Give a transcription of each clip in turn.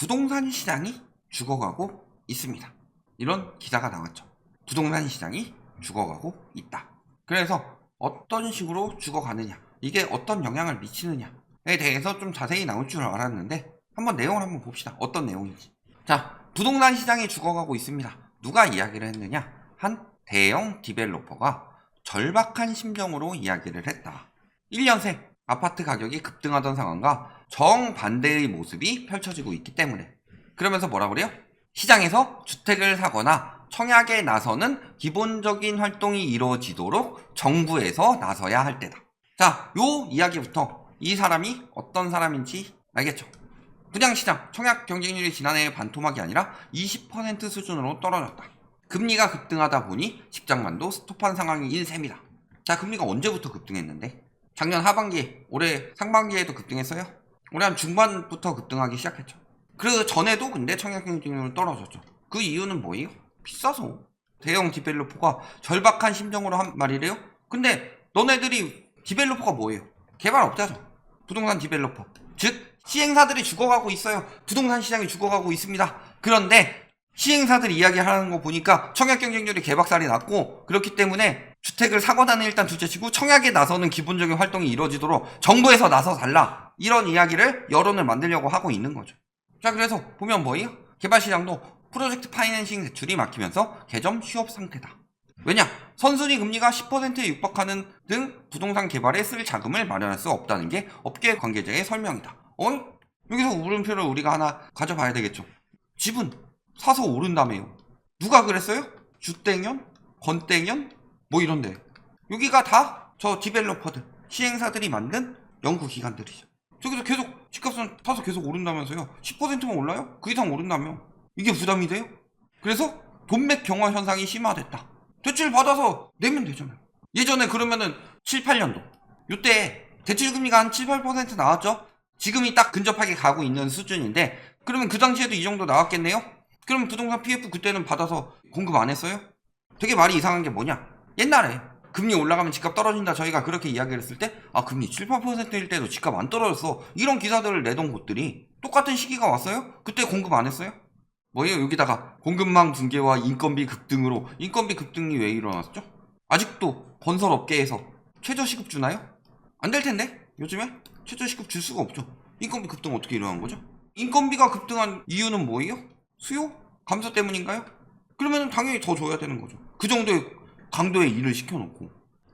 부동산 시장이 죽어가고 있습니다. 이런 기사가 나왔죠. 부동산 시장이 죽어가고 있다. 그래서 어떤 식으로 죽어가느냐, 이게 어떤 영향을 미치느냐에 대해서 좀 자세히 나올 줄 알았는데 한번 내용을 한번 봅시다. 어떤 내용인지. 자, 부동산 시장이 죽어가고 있습니다. 누가 이야기를 했느냐? 한 대형 디벨로퍼가 절박한 심정으로 이야기를 했다. 1년 새 아파트 가격이 급등하던 상황과 정반대의 모습이 펼쳐지고 있기 때문에 그러면서 뭐라 그래요? 시장에서 주택을 사거나 청약에 나서는 기본적인 활동이 이루어지도록 정부에서 나서야 할 때다. 자, 요 이야기부터 이 사람이 어떤 사람인지 알겠죠? 분양시장 청약 경쟁률이 지난해의 반토막이 아니라 20% 수준으로 떨어졌다. 금리가 급등하다 보니 직장만도 스톱한 상황이 일셈이다. 자, 금리가 언제부터 급등했는데? 작년 하반기, 올해 상반기에도 급등했어요? 올해 한 중반부터 급등하기 시작했죠. 그 전에도 근데 청약 경쟁률은 떨어졌죠. 그 이유는 뭐예요? 비싸서. 대형 디벨로퍼가 절박한 심정으로 한 말이래요? 근데 너네들이 디벨로퍼가 뭐예요? 개발업자죠. 부동산 디벨로퍼. 즉, 시행사들이 죽어가고 있어요. 부동산 시장이 죽어가고 있습니다. 그런데 시행사들이 이야기하는 거 보니까 청약 경쟁률이 개박살이 났고 그렇기 때문에 주택을 사거나는 일단 둘째치고 청약에 나서는 기본적인 활동이 이루어지도록 정부에서 나서 달라 이런 이야기를 여론을 만들려고 하고 있는 거죠. 자 그래서 보면 뭐예요? 개발 시장도 프로젝트 파이낸싱 대출이 막히면서 개점 휴업 상태다. 왜냐? 선순위 금리가 10%에 육박하는 등 부동산 개발에 쓸 자금을 마련할 수 없다는 게 업계 관계자의 설명이다. 어? 여기서 물음표를 우리가 하나 가져봐야 되겠죠. 집은 사서 오른다며요. 누가 그랬어요? 주땡연? 건땡연? 뭐 이런데. 여기가 다 저 디벨로퍼들, 시행사들이 만든 연구기관들이죠. 저기서 계속 집값은 사서 계속 오른다면서요. 10%만 올라요? 그 이상 오른다며. 이게 부담이 돼요? 그래서 돈맥 경화 현상이 심화됐다. 대출 받아서 내면 되잖아요. 예전에 그러면은 7, 8년도. 요때 대출 금리가 한 7, 8% 나왔죠? 지금이 딱 근접하게 가고 있는 수준인데 그러면 그 당시에도 이 정도 나왔겠네요? 그럼 부동산 PF 그때는 받아서 공급 안 했어요? 되게 말이 이상한 게 뭐냐? 옛날에 금리 올라가면 집값 떨어진다 저희가 그렇게 이야기를 했을 때 아 금리 7, 8%일 때도 집값 안 떨어졌어 이런 기사들을 내던 곳들이 똑같은 시기가 왔어요? 그때 공급 안 했어요? 뭐예요? 여기다가 공급망 붕괴와 인건비 급등으로 인건비 급등이 왜 일어났죠? 아직도 건설업계에서 최저시급 주나요? 안 될 텐데 요즘에 최저시급 줄 수가 없죠. 인건비 급등 어떻게 일어난 거죠? 인건비가 급등한 이유는 뭐예요? 수요? 감소 때문인가요? 그러면 당연히 더 줘야 되는 거죠. 그 정도의 강도의 일을 시켜놓고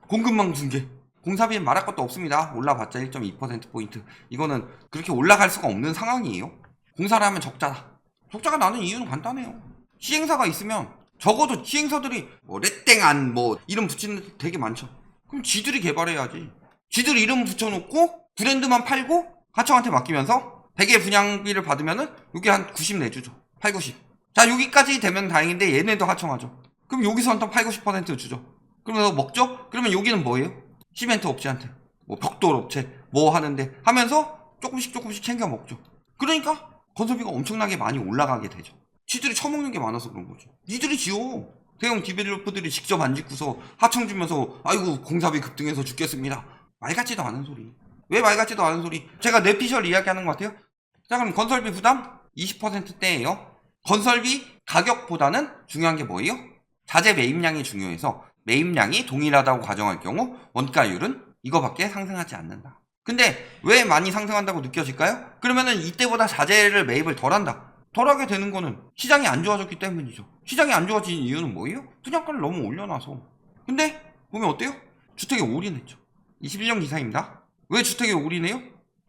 공급망 붕괴 공사비는 말할 것도 없습니다. 올라봤자 1.2%포인트 이거는 그렇게 올라갈 수가 없는 상황이에요. 공사를 하면 적자다. 적자가 나는 이유는 간단해요. 시행사가 있으면 적어도 시행사들이 뭐 레땡안 뭐 이름 붙이는 데 되게 많죠. 그럼 지들이 개발해야지. 지들 이름 붙여놓고 브랜드만 팔고 하청한테 맡기면서 100의 분양비를 받으면은 여기 한90 내주죠. 8, 90. 자 여기까지 되면 다행인데 얘네도 하청하죠. 그럼 여기서 한 8, 90% 주죠. 그러면서 먹죠? 그러면 여기는 뭐예요? 시멘트 업체한테 뭐 벽돌 업체 뭐 하는데 하면서 조금씩 조금씩 챙겨 먹죠. 그러니까 건설비가 엄청나게 많이 올라가게 되죠. 지들이 처먹는 게 많아서 그런 거죠. 니들이 지어. 대형 디벨로퍼들이 직접 안 짓고서 하청 주면서 아이고 공사비 급등해서 죽겠습니다. 말 같지도 않은 소리. 왜 말 같지도 않은 소리? 제가 뇌피셜 이야기하는 것 같아요. 자 그럼 건설비 부담 20%대예요. 건설비 가격보다는 중요한 게 뭐예요? 자재 매입량이 중요해서 매입량이 동일하다고 가정할 경우 원가율은 이거밖에 상승하지 않는다. 근데 왜 많이 상승한다고 느껴질까요? 그러면은 이때보다 자재를 매입을 덜 한다. 덜 하게 되는 거는 시장이 안 좋아졌기 때문이죠. 시장이 안 좋아진 이유는 뭐예요? 분양가를 너무 올려놔서. 근데 보면 어때요? 주택에 올인했죠. 21년 기사입니다. 왜 주택에 올인해요?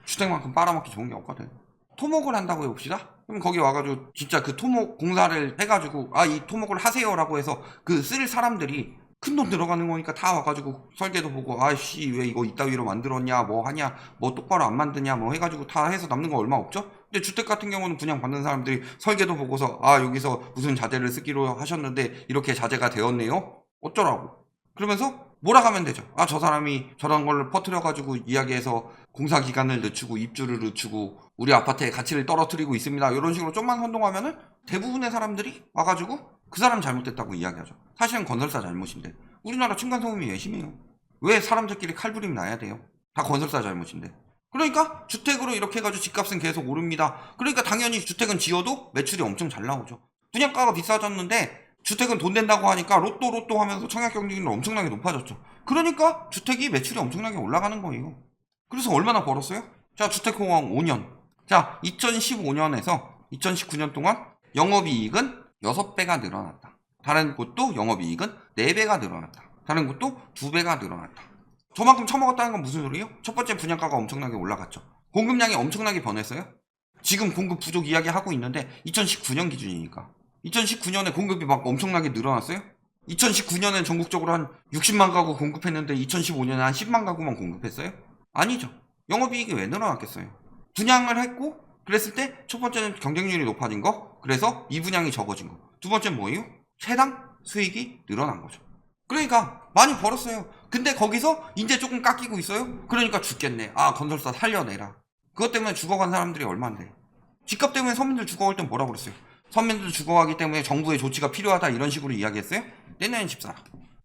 주택만큼 빨아먹기 좋은 게 없거든. 토목을 한다고 해봅시다. 그럼 거기 와가지고 진짜 그 토목 공사를 해가지고 아 이 토목을 하세요라고 해서 그 쓸 사람들이 큰 돈 들어가는 거니까 다 와가지고 설계도 보고 아씨 왜 이거 이따위로 만들었냐 뭐 하냐 뭐 똑바로 안 만드냐 뭐 해가지고 다 해서 남는 거 얼마 없죠? 근데 주택 같은 경우는 분양 받는 사람들이 설계도 보고서 아 여기서 무슨 자재를 쓰기로 하셨는데 이렇게 자재가 되었네요 어쩌라고 그러면서 몰아가면 되죠 아 저 사람이 저런 걸로 퍼뜨려가지고 이야기해서 공사 기간을 늦추고 입주를 늦추고 우리 아파트의 가치를 떨어뜨리고 있습니다 이런 식으로 좀만 선동하면은 대부분의 사람들이 와가지고 그 사람 잘못됐다고 이야기하죠. 사실은 건설사 잘못인데 우리나라 층간소음이 왜 심해요? 왜 사람들끼리 칼부림 나야 돼요? 다 건설사 잘못인데 그러니까 주택으로 이렇게 해가지고 집값은 계속 오릅니다. 그러니까 당연히 주택은 지어도 매출이 엄청 잘 나오죠. 분양가가 비싸졌는데 주택은 돈 된다고 하니까 로또 로또 하면서 청약 경쟁률이 엄청나게 높아졌죠. 그러니까 주택이 매출이 엄청나게 올라가는 거예요. 그래서 얼마나 벌었어요? 자, 주택공학 5년. 자, 2015년에서 2019년 동안 영업이익은 6배가 늘어났다. 다른 곳도 영업이익은 4배가 늘어났다. 다른 곳도 2배가 늘어났다. 저만큼 처먹었다는 건 무슨 소리예요? 첫 번째 분양가가 엄청나게 올라갔죠. 공급량이 엄청나게 변했어요. 지금 공급 부족 이야기 하고 있는데 2019년 기준이니까. 2019년에 공급이 막 엄청나게 늘어났어요? 2019년엔 전국적으로 한 60만 가구 공급했는데 2015년에 한 10만 가구만 공급했어요? 아니죠. 영업이익이 왜 늘어났겠어요? 분양을 했고 그랬을 때 첫 번째는 경쟁률이 높아진 거 그래서 미분양이 적어진 거. 두 번째는 뭐예요? 최당 수익이 늘어난 거죠. 그러니까 많이 벌었어요. 근데 거기서 이제 조금 깎이고 있어요? 그러니까 죽겠네. 아 건설사 살려내라. 그것 때문에 죽어간 사람들이 얼만데. 집값 때문에 서민들 죽어갈 땐 뭐라 그랬어요? 서민들 죽어가기 때문에 정부의 조치가 필요하다 이런 식으로 이야기했어요? 내년엔 집사라.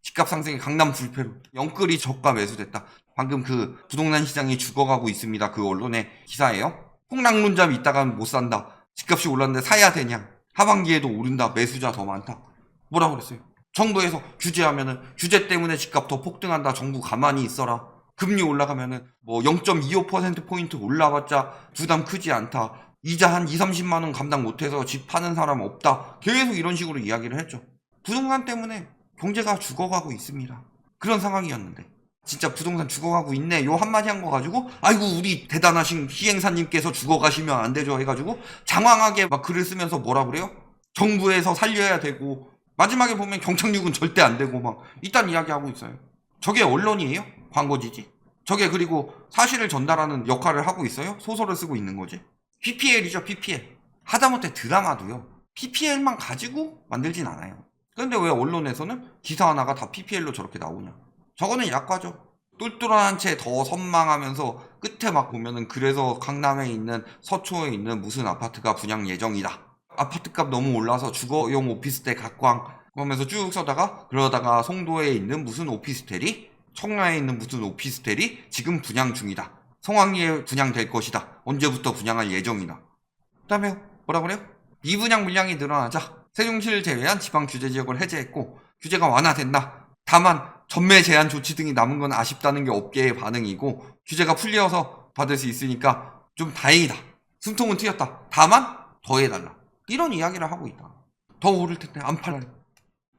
집값 상승이 강남 불패로 영끌이 저가 매수됐다. 방금 그 부동산 시장이 죽어가고 있습니다. 그 언론의 기사예요. 폭락론잡이 있다가는 못 산다. 집값이 올랐는데 사야 되냐? 하반기에도 오른다. 매수자 더 많다. 뭐라 그랬어요? 정부에서 규제하면은 규제 때문에 집값 더 폭등한다. 정부 가만히 있어라. 금리 올라가면은 뭐 0.25% 포인트 올라봤자 부담 크지 않다. 이자 한 2, 30만 원 감당 못해서 집 파는 사람 없다. 계속 이런 식으로 이야기를 했죠. 부동산 때문에 경제가 죽어가고 있습니다. 그런 상황이었는데 진짜 부동산 죽어가고 있네. 요 한마디 한 거 가지고 아이고 우리 대단하신 희행사님께서 죽어가시면 안 되죠 해가지고 장황하게 막 글을 쓰면서 뭐라 그래요? 정부에서 살려야 되고 마지막에 보면 경착륙은 절대 안 되고 막 이딴 이야기하고 있어요. 저게 언론이에요? 광고지지? 저게 그리고 사실을 전달하는 역할을 하고 있어요? 소설을 쓰고 있는 거지? PPL이죠, PPL. 하다못해 드라마도요. PPL만 가지고 만들진 않아요. 근데 왜 언론에서는 기사 하나가 다 PPL로 저렇게 나오냐? 저거는 약과죠. 똘똘한 채 더 선망하면서 끝에 막 보면은 그래서 강남에 있는 서초에 있는 무슨 아파트가 분양 예정이다. 아파트값 너무 올라서 주거용 오피스텔 각광 그러면서 쭉 써다가 그러다가 송도에 있는 무슨 오피스텔이 청라에 있는 무슨 오피스텔이 지금 분양 중이다. 성황리에 분양될 것이다. 언제부터 분양할 예정이다. 그 다음에 뭐라 그래요? 미분양 물량이 늘어나자 세종시를 제외한 지방 규제 지역을 해제했고 규제가 완화된다. 다만 전매 제한 조치 등이 남은 건 아쉽다는 게 업계의 반응이고 규제가 풀려서 받을 수 있으니까 좀 다행이다. 숨통은 트였다. 다만 더 해달라. 이런 이야기를 하고 있다. 더 오를 텐데 안 팔아요.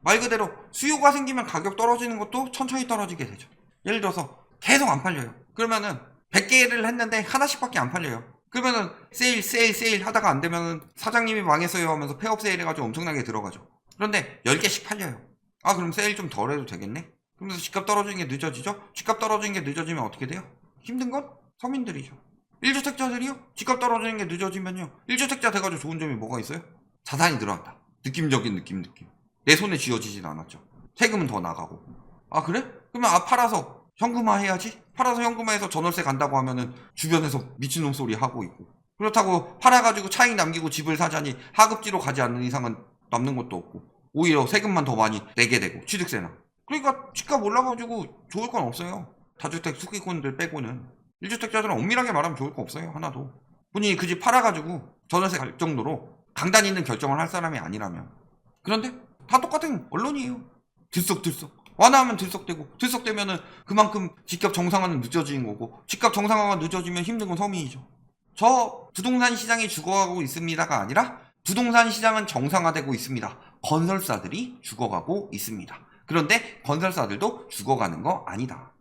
말 그대로 수요가 생기면 가격 떨어지는 것도 천천히 떨어지게 되죠. 예를 들어서 계속 안 팔려요. 그러면은 100개를 했는데 하나씩밖에 안 팔려요. 그러면은 세일 세일 세일 하다가 안 되면은 사장님이 망했어요 하면서 폐업 세일 해가지고 엄청나게 들어가죠. 그런데 10개씩 팔려요. 아 그럼 세일 좀 덜 해도 되겠네? 그러면서 집값 떨어지는 게 늦어지죠? 집값 떨어지는 게 늦어지면 어떻게 돼요? 힘든 건 서민들이죠. 1주택자들이요? 집값 떨어지는 게 늦어지면요. 1주택자 돼가지고 좋은 점이 뭐가 있어요? 자산이 늘어난다. 느낌적인 느낌 느낌. 내 손에 쥐어지진 않았죠. 세금은 더 나가고. 아 그래? 그러면 아 팔아서 현금화 해야지? 팔아서 현금화해서 전월세 간다고 하면은 주변에서 미친놈 소리 하고 있고. 그렇다고 팔아가지고 차익 남기고 집을 사자니 하급지로 가지 않는 이상은 남는 것도 없고. 오히려 세금만 더 많이 내게 되고 취득세나. 그러니까 집값 올라가지고 좋을 건 없어요. 다주택 수기꾼들 빼고는. 1주택자들은 엄밀하게 말하면 좋을 거 없어요. 하나도. 본인이 그 집 팔아가지고 전월세 갈 정도로 강단 있는 결정을 할 사람이 아니라면. 그런데 다 똑같은 언론이에요. 들썩들썩. 완화하면 들썩되고 들썩되면은 그만큼 집값 정상화는 늦어지는 거고 집값 정상화가 늦어지면 힘든 건 서민이죠. 저 부동산 시장이 죽어가고 있습니다가 아니라 부동산 시장은 정상화되고 있습니다. 건설사들이 죽어가고 있습니다. 그런데 건설사들도 죽어가는 거 아니다.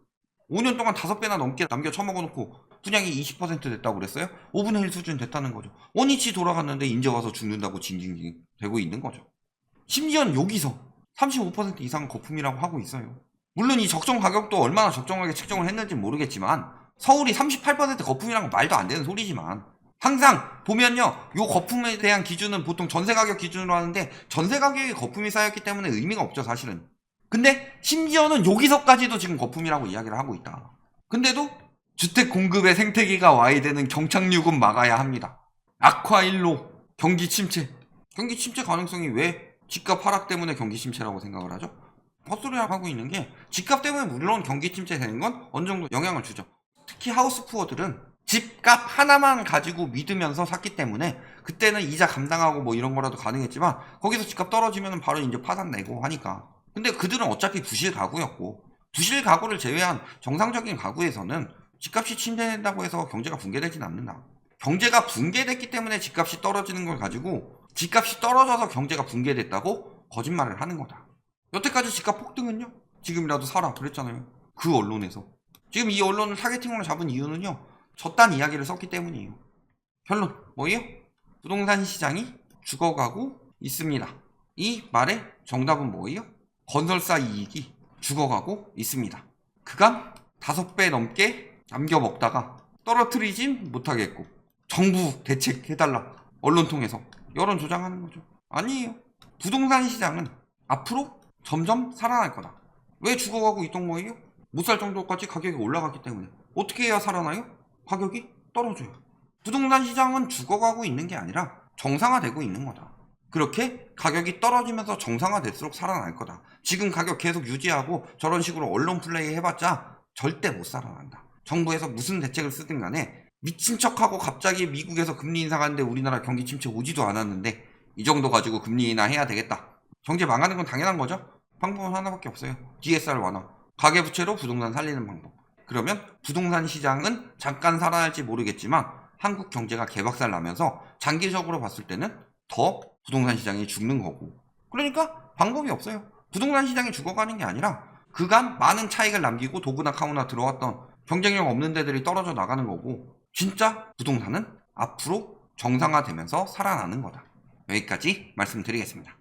5년 동안 5배나 넘게 남겨 처먹어놓고 분양이 20% 됐다고 그랬어요? 5분의 1 수준 됐다는 거죠. 원위치 돌아갔는데 이제 와서 죽는다고 징징징 되고 있는 거죠. 심지어는 여기서 35% 이상 거품이라고 하고 있어요. 물론 이 적정 가격도 얼마나 적정하게 책정을 했는지 모르겠지만 서울이 38% 거품이란 건 말도 안 되는 소리지만 항상 보면요 요 거품에 대한 기준은 보통 전세 가격 기준으로 하는데 전세 가격에 거품이 쌓였기 때문에 의미가 없죠 사실은 근데 심지어는 여기서까지도 지금 거품이라고 이야기를 하고 있다 근데도 주택 공급의 생태계가 와야 되는 경착륙은 막아야 합니다 악화 일로 경기 침체 경기 침체 가능성이 왜 집값 하락 때문에 경기 침체라고 생각을 하죠? 헛소리 하고 있는 게 집값 때문에 물론 경기 침체 되는 건 어느 정도 영향을 주죠. 특히 하우스 푸어들은 집값 하나만 가지고 믿으면서 샀기 때문에 그때는 이자 감당하고 뭐 이런 거라도 가능했지만 거기서 집값 떨어지면 바로 이제 파산 내고 하니까 근데 그들은 어차피 부실 가구였고 부실 가구를 제외한 정상적인 가구에서는 집값이 침체된다고 해서 경제가 붕괴되진 않는다 경제가 붕괴됐기 때문에 집값이 떨어지는 걸 가지고 집값이 떨어져서 경제가 붕괴됐다고 거짓말을 하는 거다 여태까지 집값 폭등은요 지금이라도 사라 그랬잖아요 그 언론에서 지금 이 언론을 타겟팅으로 잡은 이유는요 저딴 이야기를 썼기 때문이에요. 결론 뭐예요? 부동산 시장이 죽어가고 있습니다. 이 말의 정답은 뭐예요? 건설사 이익이 죽어가고 있습니다. 그간 다섯 배 넘게 남겨 먹다가 떨어뜨리진 못하겠고 정부 대책 해달라 언론 통해서 여론 조장하는 거죠. 아니에요. 부동산 시장은 앞으로 점점 살아날 거다. 왜 죽어가고 있던 거예요? 못 살 정도까지 가격이 올라갔기 때문에 어떻게 해야 살아나요? 가격이 떨어져요. 부동산 시장은 죽어가고 있는 게 아니라 정상화되고 있는 거다. 그렇게 가격이 떨어지면서 정상화될수록 살아날 거다. 지금 가격 계속 유지하고 저런 식으로 언론 플레이 해봤자 절대 못 살아난다. 정부에서 무슨 대책을 쓰든 간에 미친 척하고 갑자기 미국에서 금리 인상하는데 우리나라 경기 침체 오지도 않았는데 이 정도 가지고 금리 인하 해야 되겠다. 경제 망하는 건 당연한 거죠. 방법은 하나밖에 없어요. DSR 완화. 가계부채로 부동산 살리는 방법. 그러면 부동산 시장은 잠깐 살아날지 모르겠지만 한국 경제가 개박살 나면서 장기적으로 봤을 때는 더 부동산 시장이 죽는 거고. 그러니까 방법이 없어요. 부동산 시장이 죽어가는 게 아니라 그간 많은 차익을 남기고 도구나 카우나 들어왔던 경쟁력 없는 데들이 떨어져 나가는 거고 진짜 부동산은 앞으로 정상화되면서 살아나는 거다. 여기까지 말씀드리겠습니다.